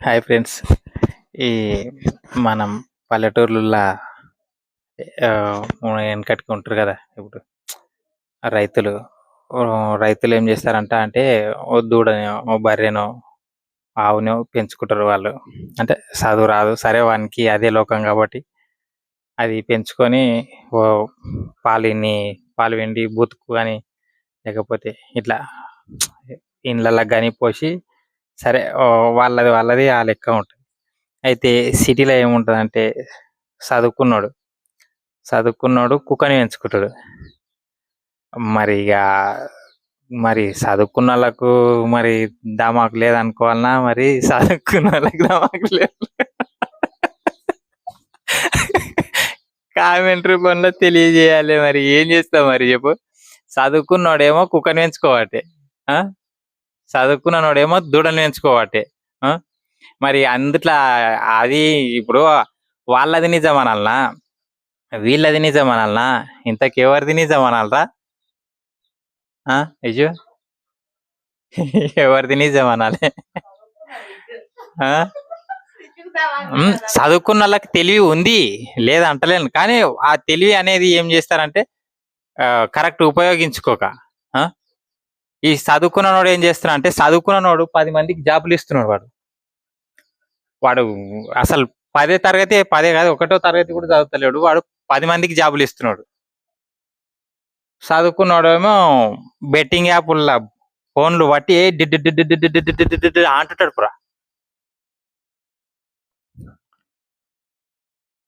Hi friends ఈ మనం పల్లెటూర్లలో వెనకటికి ఉంటారు కదా ఇప్పుడు. రైతులు రైతులు ఏం చేస్తారంట అంటే ఓ దూడనో ఓ బర్రెనో ఆవునో పెంచుకుంటారు వాళ్ళు. అంటే చదువు రాదు. సరే వానికి అదే లోకం కాబట్టి అది పెంచుకొని ఓ పాలిని పాలు వెండి బూతుకు కానీ లేకపోతే ఇట్లా ఇండ్లలో కానీ పోసి సరే ఓ వాళ్ళది వాళ్ళది ఆ లెక్క ఉంటుంది. అయితే సిటీలో ఏముంటుంది అంటే చదువుకున్నాడు చదువుకున్నాడు కుక్కని పెంచుకుంటాడు. మరి ఇక మరి చదువుకున్న వాళ్ళకు మరి దమాకు లేదనుకోవాలన్నా మరి చదువుకున్న వాళ్ళకి దమాకు లేదు. కామెంట్ రూపంలో తెలియజేయాలి మరి. ఏం చేస్తావు మరి చెప్పు? చదువుకున్నాడేమో కుక్కని పెంచుకోవాలి ఆ? చదువుకున్నోడేమో దూడలు పెంచుకోవటే మరి అందుట్లా అది ఇప్పుడు వాళ్ళది నిజమనాలనా? వీళ్ళది నిజమనాలనా? ఇంతకెవరిది నిజమనాలరా? ఇజు ఎవరిది నిజమనాలి? చదువుకున్న వాళ్ళకి తెలివి ఉంది లేదా అంటలేను కానీ ఆ తెలివి అనేది ఏం చేస్తారంటే కరెక్ట్ ఉపయోగించుకోక ఈ చదువుకున్నోడు ఏం చేస్తున్నాడు అంటే చదువుకున్నోడు పది మందికి జాబులు ఇస్తున్నాడు వాడు వాడు అసలు పదే తరగతి పదే కాదు ఒకటో తరగతి కూడా చదువుతలేడు వాడు పది మందికి జాబులు ఇస్తున్నాడు చదువుకున్నాడేమో బెట్టింగ్ యాప్ల ఫోన్లు పట్టి అంటుంటాడు పురా